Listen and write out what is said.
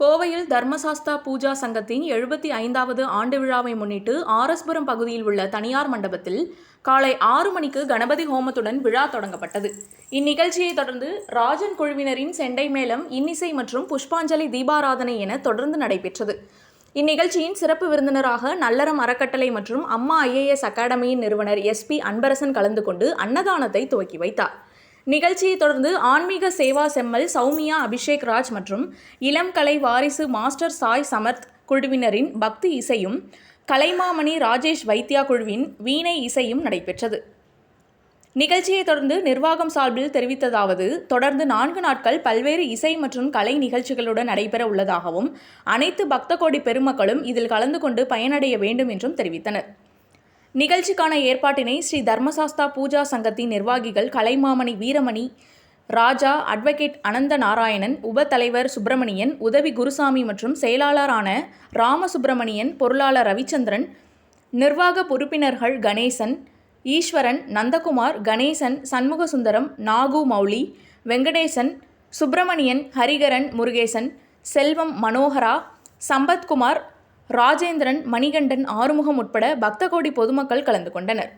கோவையில் தர்மசாஸ்தா பூஜா சங்கத்தின் எழுபத்தி ஐந்தாவது ஆண்டு விழாவை முன்னிட்டு ஆரஸ்புரம் பகுதியில் உள்ள தனியார் மண்டபத்தில் காலை ஆறு மணிக்கு கணபதி ஹோமத்துடன் விழா தொடங்கப்பட்டது. இந்நிகழ்ச்சியை தொடர்ந்து ராஜன் குழுவினரின் செண்டை மேளம் இன்னிசை மற்றும் புஷ்பாஞ்சலி தீபாராதனை என தொடர்ந்து நடைபெற்றது. இந்நிகழ்ச்சியின் சிறப்பு விருந்தினராக நல்லறம் அறக்கட்டளை மற்றும் அம்மா ஐஏஎஸ் அகாடமியின் நிறுவனர் எஸ்பி அன்பரசன் கலந்து கொண்டு அன்னதானத்தை துவக்கி வைத்தார். நிகழ்ச்சியை தொடர்ந்து ஆன்மீக சேவா செம்மல் சௌமியா அபிஷேக் ராஜ் மற்றும் இளம் கலை வாரிசு மாஸ்டர் சாய் சமர்த் குழுவினரின் பக்தி இசையும் கலைமாமணி ராஜேஷ் வைத்யா குழுவின் வீணை இசையும் நடைபெற்றது. நிகழ்ச்சியை தொடர்ந்து நிர்வாகம் சார்பில் தெரிவித்ததாவது தொடர்ந்து நான்கு நாட்கள் பல்வேறு இசை மற்றும் கலை நிகழ்ச்சிகளுடன் நடைபெற உள்ளதாகவும் அனைத்து பக்த கோடி பெருமக்களும் இதில் கலந்து கொண்டு பயனடைய வேண்டும் என்றும் தெரிவித்தனர். நிகழ்ச்சிக்கான ஏற்பாட்டினை ஸ்ரீ தர்மசாஸ்தா பூஜா சங்கத்தின் நிர்வாகிகள் கலைமாமணி வீரமணி ராஜா அட்வொகேட் அனந்த நாராயணன் உப தலைவர் சுப்பிரமணியன் உதவி குருசாமி மற்றும் செயலாளரான ராமசுப்பிரமணியன் பொருளாளர் ரவிச்சந்திரன் நிர்வாக உறுப்பினர்கள் கணேசன் ஈஸ்வரன் நந்தகுமார் கணேசன் சண்முகசுந்தரம் நாகு மௌலி வெங்கடேசன் சுப்பிரமணியன் ஹரிகரன் முருகேசன் செல்வம் மனோகரா சம்பத்குமார் ராஜேந்திரன் மணிகண்டன் ஆறுமுகம் உட்பட பக்த கோடி பொதுமக்கள் கலந்து கொண்டனர்.